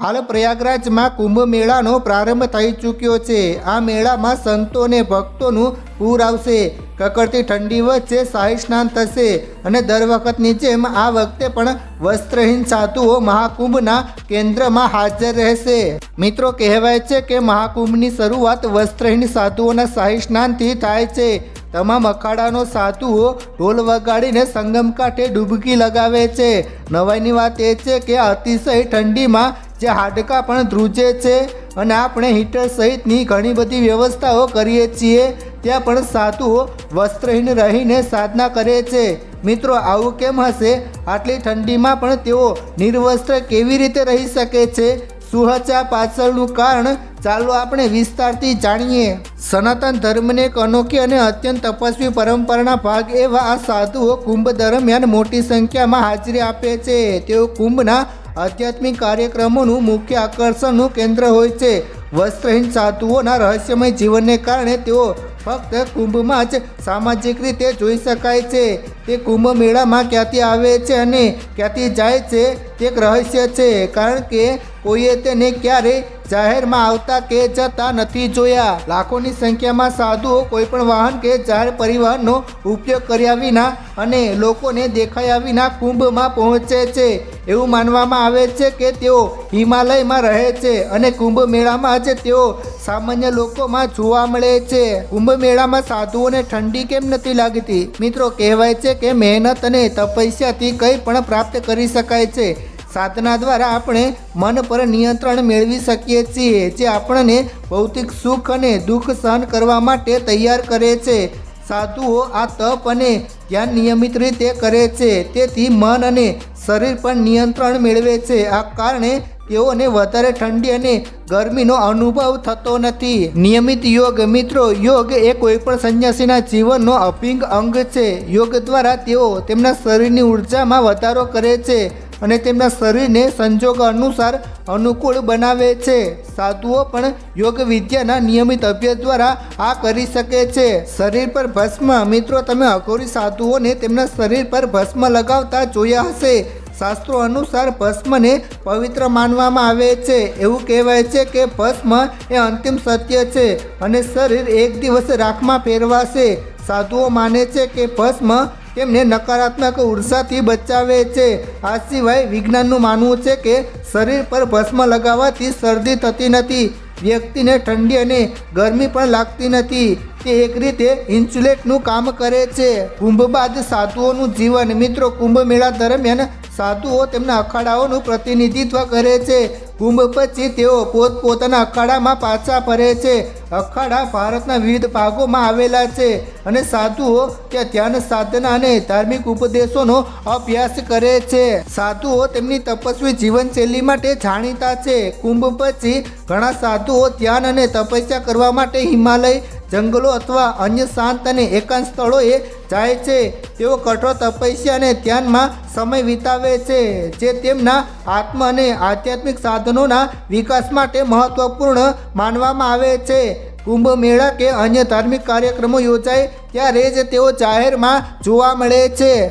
હાલ પ્રયાગરાજમાં કુંભ મેળાનો પ્રારંભ થઈ ચૂક્યો છે. આ મેળામાં સંતો અને ભક્તોનું પૂર આવશે. કકડતી ઠંડી વચ્ચે શાહી સ્નાન થશે અને દર વખતની જેમ આ વખતે પણ વસ્ત્રહીન સાધુઓ મહાકુંભના કેન્દ્રમાં હાજર રહેશે. મિત્રો, કહેવાય છે કે મહાકુંભની શરૂઆત વસ્ત્રહીન સાધુઓના શાહી સ્નાનથી થાય છે. તમામ અખાડાનો સાધુઓ ઢોલ વગાડીને સંગમ કાંઠે ડૂબકી લગાવે છે. નવાઈની વાત એ છે કે અતિશય ઠંડીમાં જે હાડકાં પણ ધ્રુજે છે અને આપણે હીટર સહિતની ઘણી બધી વ્યવસ્થાઓ કરીએ છીએ. ત્યાં પણ સાધુઓ વસ્ત્રહીન રહીને સાધના કરે છે. મિત્રો, આવું કેમ હશે? આટલી ઠંડીમાં પણ તેઓ નિર્વસ્ત્ર કેવી રીતે રહી શકે છે? સુહચા પાછળનું કારણ ચાલો આપણે વિસ્તારથી જાણીએ. સનાતન ધર્મને એક અનોખી અને અત્યંત તપસ્વી પરંપરાના ભાગ એવા આ સાધુઓ કુંભ દરમિયાન મોટી સંખ્યામાં હાજરી આપે છે. તેઓ કુંભના આધ્યાત્મિક કાર્યક્રમોનું મુખ્ય આકર્ષણનું કેન્દ્ર હોય છે. વસ્ત્રહીન સાધુઓના રહસ્યમય જીવનને કારણે તેઓ ફક્ત કુંભમાં જ સામાજિક રીતે જોઈ શકાય છે. તે કુંભ મેળામાં ક્યાંથી આવે છે અને ક્યાંથી જાય છે તે એક રહસ્ય છે, કારણ કે કોઈએ તેને ક્યારેય જાહેરમાં આવતા કે જતા નથી જોયા. લાખોની સંખ્યામાં સાધુઓ કોઈ પણ વાહન કે જાહેર પરિવહનનો ઉપયોગ કર્યા વિના અને લોકોને દેખાયા વિના કુંભમાં પહોંચે છે. એવું માનવામાં આવે છે કે તેઓ હિમાલયમાં રહે છે અને કુંભ મેળામાં જ તેઓ સામાન્ય લોકોમાં જોવા મળે છે. કુંભ મેળામાં સાધુઓને ઠંડી કેમ નથી લાગતી? મિત્રો, કહેવાય છે કે મહેનત અને તપસ્યાથી કંઈ પણ પ્રાપ્ત કરી શકાય છે. સાધના દ્વારા આપણે મન પર નિયંત્રણ મેળવી શકીએ છીએ, જે આપણને ભૌતિક સુખ અને દુઃખ સહન કરવા માટે તૈયાર કરે છે. સાધુઓ આ તપ અને ધ્યાન નિયમિત રીતે કરે છે, તેથી મન અને શરીર પર નિયંત્રણ મેળવે છે. આ કારણે તેઓને વધારે ઠંડી અને ગરમીનો અનુભવ થતો નથી. નિયમિત યોગ, મિત્રો, યોગ એ કોઈપણ સંન્યાસીના જીવનનો અભિંગ અંગ છે. યોગ દ્વારા તેઓ તેમના શરીરની ઉર્જામાં વધારો કરે છે. અને તેમના શરીરને સંજોગ અનુસાર અનુકૂળ બનાવે છે. સાધુઓ પણ યોગ વિદ્યાના નિયમિત અભ્યાસ દ્વારા આ કરી શકે છે. શરીર પર ભસ્મ, મિત્રો, તમે અઘોરી સાધુઓને તેમના શરીર પર ભસ્મ લગાવતા જોયા હશે. શાસ્ત્રો અનુસાર ભસ્મને પવિત્ર માનવામાં આવે છે. એવું કહેવાય છે કે ભસ્મ એ અંતિમ સત્ય છે અને શરીર એક દિવસ રાખમાં ફેરવાશે. સાધુઓ માને છે કે ભસ્મ તેમને નકારાત્મક ઉર્જાથી બચાવે છે. આ સિવાય વિજ્ઞાનનું માનવું છે કે શરીર પર ભસ્મ લગાવવાથી શરદી થતી નથી, વ્યક્તિને ઠંડી અને ગરમી પણ લાગતી નથી. તે એક રીતે ઇન્સ્યુલેટનું કામ કરે છે. કુંભ બાદ સાધુઓનું જીવન મિત્રો કુંભ મેળા દરમિયાન સાધુઓ તેમના અખાડાઓનું પ્રતિનિધિત્વ કરે છે. કુંભ પછી તેઓ પોતપોતાના અખાડામાં પાછા ફરે છે. અખાડા ભારતના વિવિધ ભાગોમાં આવેલા છે અને સાધુઓ ત્યાં ધ્યાન સાધના અને ધાર્મિક ઉપદેશોનો અભ્યાસ કરે છે. સાધુઓ તેમની તપસ્વી જીવનશૈલી માટે જાણીતા છે. કુંભ પછી ઘણા સાધુઓ ધ્યાન અને તપસ્યા કરવા માટે હિમાલય જંગલો અથવા અન્ય શાંત અને એકાંત સ્થળોએ જાય છે. તેઓ કઠોર તપસ્યા અને ધ્યાનમાં સમય વિતાવે છે, જે તેમના આત્મ અને આધ્યાત્મિક સાધનોના વિકાસ માટે મહત્વપૂર્ણ માનવામાં આવે છે. કુંભ મેળા કે અન્ય ધાર્મિક કાર્યક્રમો યોજાય ત્યારે જ તેઓ જાહેરમાં જોવા મળે છે.